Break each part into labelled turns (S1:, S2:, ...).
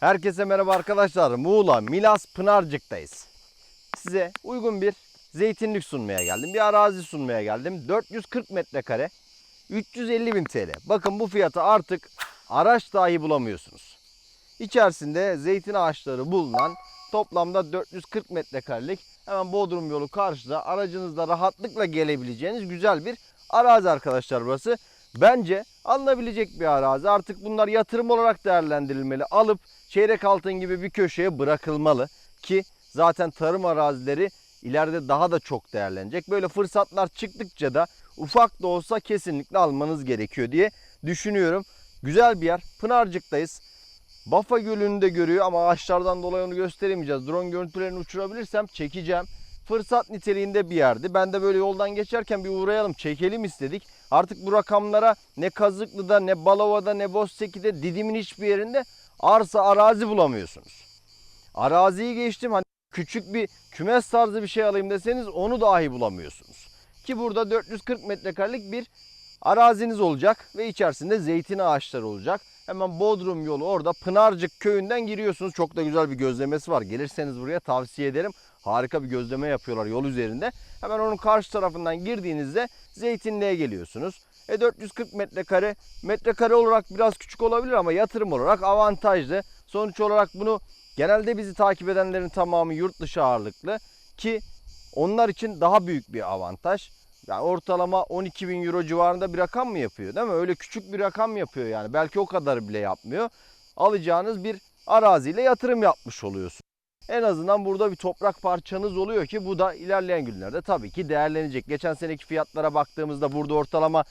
S1: Herkese merhaba arkadaşlar. Muğla, Milas, Pınarcık'tayız. Size uygun bir zeytinlik sunmaya geldim. Bir arazi sunmaya geldim. 440 metrekare, 350 bin TL. Bakın bu fiyata artık araç dahi bulamıyorsunuz. İçerisinde zeytin ağaçları bulunan toplamda 440 metrekarelik hemen Bodrum yolu karşıda aracınızla rahatlıkla gelebileceğiniz güzel bir arazi arkadaşlar burası. Bence alınabilecek bir arazi. Artık bunlar yatırım olarak değerlendirilmeli. Alıp çeyrek altın gibi bir köşeye bırakılmalı ki zaten tarım arazileri ileride daha da çok değerlenecek. Böyle fırsatlar çıktıkça da ufak da olsa kesinlikle almanız gerekiyor diye düşünüyorum. Güzel bir yer. Pınarcık'tayız. Bafa Gölü'nü de görüyor ama ağaçlardan dolayı onu gösteremeyeceğiz. Drone görüntülerini uçurabilirsem çekeceğim. Fırsat niteliğinde bir yerdi. Ben de böyle yoldan geçerken bir uğrayalım, çekelim istedik. Artık bu rakamlara ne Kazıklı'da, ne Balova'da, ne Bozteki'de, Didim'in hiçbir yerinde arsa arazi bulamıyorsunuz. Araziyi geçtim hani küçük bir kümes tarzı bir şey alayım deseniz onu dahi bulamıyorsunuz. Ki burada 440 metrekarelik bir araziniz olacak ve içerisinde zeytin ağaçları olacak. Hemen Bodrum yolu orada Pınarcık köyünden giriyorsunuz. Çok da güzel bir gözlemesi var. Gelirseniz buraya tavsiye ederim. Harika bir gözleme yapıyorlar yol üzerinde. Hemen onun karşı tarafından girdiğinizde zeytinliğe geliyorsunuz. E 440 metrekare, metrekare olarak biraz küçük olabilir ama yatırım olarak avantajlı. Sonuç olarak bunu genelde bizi takip edenlerin tamamı yurt dışı ağırlıklı ki onlar için daha büyük bir avantaj. Yani ortalama 12 bin euro civarında bir rakam mı yapıyor değil mi? Öyle küçük bir rakam yapıyor yani. Belki o kadar bile yapmıyor. Alacağınız bir araziyle yatırım yapmış oluyorsun. En azından burada bir toprak parçanız oluyor ki bu da ilerleyen günlerde tabii ki değerlenecek. Geçen seneki fiyatlara baktığımızda burada ortalama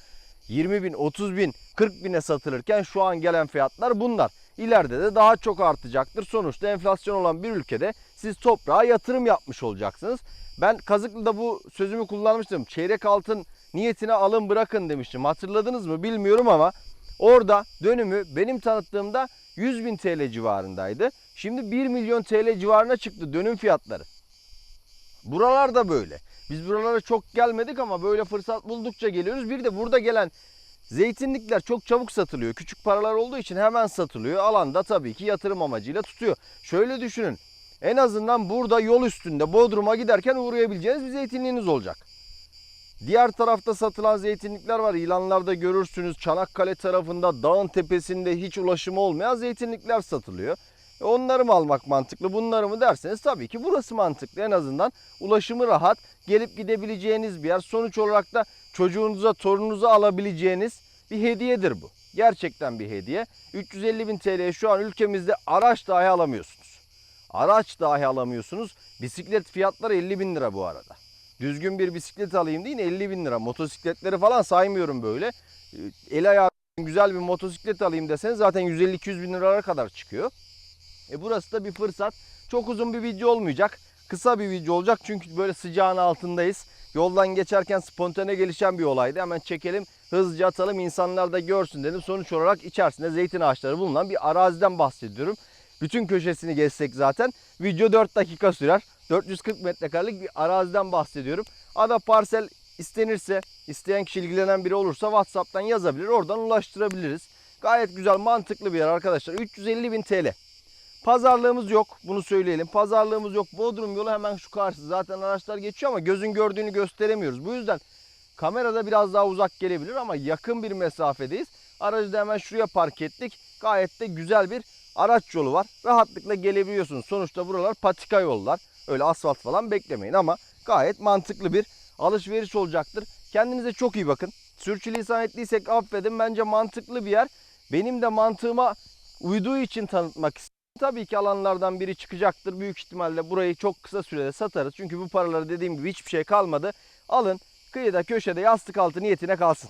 S1: 20 bin, 30 bin, 40 bine satılırken şu an gelen fiyatlar bunlar. İleride de daha çok artacaktır. Sonuçta enflasyon olan bir ülkede siz toprağa yatırım yapmış olacaksınız. Ben Kazıklı'da bu sözümü kullanmıştım. Çeyrek altın niyetine alın bırakın demiştim. Hatırladınız mı bilmiyorum ama orada dönümü benim tanıttığımda 100 bin TL civarındaydı. Şimdi 1 milyon TL civarına çıktı dönüm fiyatları. Buralar da böyle. Biz buralara çok gelmedik ama böyle fırsat buldukça geliyoruz. Bir de burada gelen zeytinlikler çok çabuk satılıyor. Küçük paralar olduğu için hemen satılıyor. Alanda tabii ki yatırım amacıyla tutuyor. Şöyle düşünün. En azından burada yol üstünde Bodrum'a giderken uğrayabileceğiniz bir zeytinliğiniz olacak. Diğer tarafta satılan zeytinlikler var. İlanlarda görürsünüz. Çanakkale tarafında dağın tepesinde hiç ulaşımı olmayan zeytinlikler satılıyor. E onları mı almak mantıklı, bunları mı derseniz tabii ki burası mantıklı. En azından ulaşımı rahat, gelip gidebileceğiniz bir yer. Sonuç olarak da çocuğunuza, torununuza alabileceğiniz bir hediyedir bu. Gerçekten bir hediye. 350 bin TL'ye şu an ülkemizde araç dahi alamıyorsunuz. Araç dahi alamıyorsunuz. Bisiklet fiyatları 50 bin lira bu arada. Düzgün bir bisiklet alayım deyin 50 bin lira. Motosikletleri falan saymıyorum böyle. E, El ayağı güzel bir motosiklet alayım deseniz zaten 150-200 bin liralara kadar çıkıyor. E burası da bir fırsat. Çok uzun bir video olmayacak. Kısa bir video olacak çünkü böyle sıcağın altındayız. Yoldan geçerken spontane gelişen bir olaydı. Hemen çekelim, hızlıca atalım, insanlar da görsün dedim. Sonuç olarak içerisinde zeytin ağaçları bulunan bir araziden bahsediyorum. Bütün köşesini gezsek zaten video 4 dakika sürer. 440 metrekarelik bir araziden bahsediyorum. Ada parsel istenirse, isteyen kişi ilgilenen biri olursa WhatsApp'tan yazabilir. Oradan ulaştırabiliriz. Gayet güzel, mantıklı bir yer arkadaşlar. 350 bin TL. Pazarlığımız yok. Bunu söyleyelim. Pazarlığımız yok. Bodrum yolu hemen şu karşı. Zaten araçlar geçiyor ama gözün gördüğünü gösteremiyoruz. Bu yüzden kamerada biraz daha uzak gelebilir ama yakın bir mesafedeyiz. Aracı da hemen şuraya park ettik. Gayet de güzel bir araç yolu var. Rahatlıkla gelebiliyorsunuz. Sonuçta buralar patika yollar. Öyle asfalt falan beklemeyin ama gayet mantıklı bir alışveriş olacaktır. Kendinize çok iyi bakın. Sürçülisan ettiysek affedin. Bence mantıklı bir yer. Benim de mantığıma uyduğu için tanıtmak istedim. Tabii ki alanlardan biri çıkacaktır. Büyük ihtimalle burayı çok kısa sürede satarız. Çünkü bu paraları dediğim gibi hiçbir şey kalmadı. Alın kıyıda köşede yastık altı niyetine kalsın.